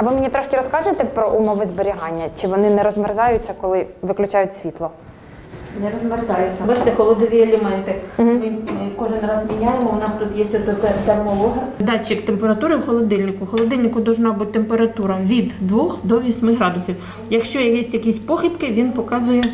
А ви мені трошки розкажете про умови зберігання? Чи вони не розмерзаються, коли виключають світло? Не розмерзаються. Бачите, холодові елементи. Мгм. Ми е, кожен раз міняємо. У нас тут є тут термологер. Датчик температури в холодильнику. В холодильнику повинна бути температура від 2 до 8 градусів. Якщо є якісь похибки, він показує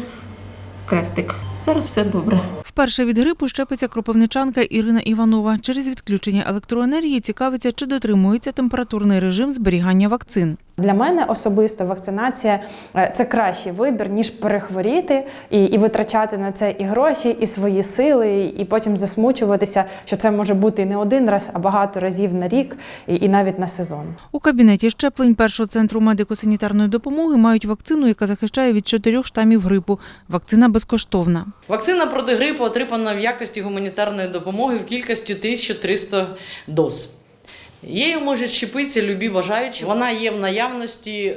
крестик. Зараз все добре. Вперше від грипу щепиться кропивничанка Ірина Іванова. Через відключення електроенергії цікавиться, чи дотримується температурний режим зберігання вакцин. Для мене особисто вакцинація е, це кращий вибір, ніж перехворіти і, і витрачати на це і гроші, і свої сили, і потім засмучуватися, що це може бути і не один раз, а багато разів на рік, і, і навіть на сезон. У кабінеті щеплень першого центру медико-санітарної допомоги мають вакцину, яка захищає від чотирьох штамів грипу. Вакцина безкоштовна. Вакцина проти грипу отримана в якості гуманітарної допомоги в кількості 1300 доз. Її можуть щепитися любі бажаючі. Вона є в наявності е,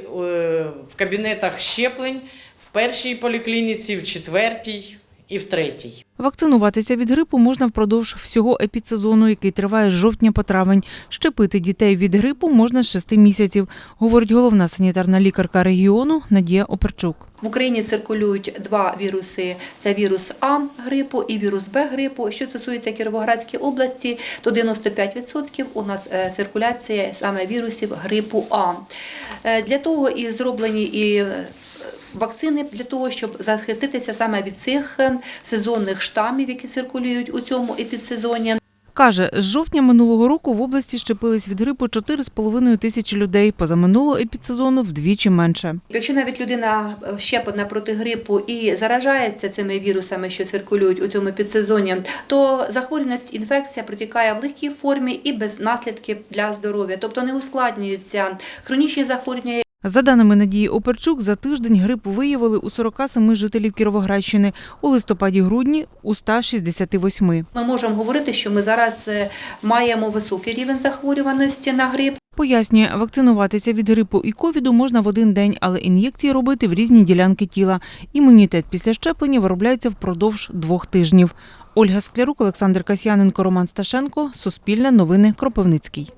в кабінетах щеплень в першій поліклініці, в четвертій і в третій. Вакцинуватися від грипу можна впродовж всього епідсезону, який триває з жовтня по травень. Щепити дітей від грипу можна з 6 місяців, говорить головна санітарна лікарка регіону Надія Оперчук. В Україні циркулюють два віруси: це вірус А грипу і вірус Б грипу. Що стосується Кіровоградської області, то 95% у нас е, циркуляція саме вірусів грипу А. Е, Для того і зроблені і вакцини для того, щоб захиститися саме від цих е, сезонних штамів, які циркулюють у цьому епідсезоні. Каже, з жовтня минулого року в області щепились від грипу 4,5 тисячі людей. Позаминулого епідсезону вдвічі менше. Якщо навіть людина е, щеплена проти грипу і заражається цими вірусами, що циркулюють у цьому підсезоні, то захворюваність інфекція протікає в легкій формі і без наслідків для здоров'я, тобто не ускладнюються хронічні захворювання. За даними Надії Оперчук, за тиждень грипу виявили у 47 жителів Кіровоградщини, у листопаді-грудні у 168. Ми можемо говорити, що ми зараз е, маємо високий рівень захворюваності на грип. Пояснює, вакцинуватися від грипу і ковіду можна в один день, але ін'єкції робити в різні ділянки тіла. Імунітет після щеплення виробляється впродовж двох тижнів. Ольга Склярук, Олександр Касьяненко, Роман Сташенко. Суспільне новини. Кропивницький.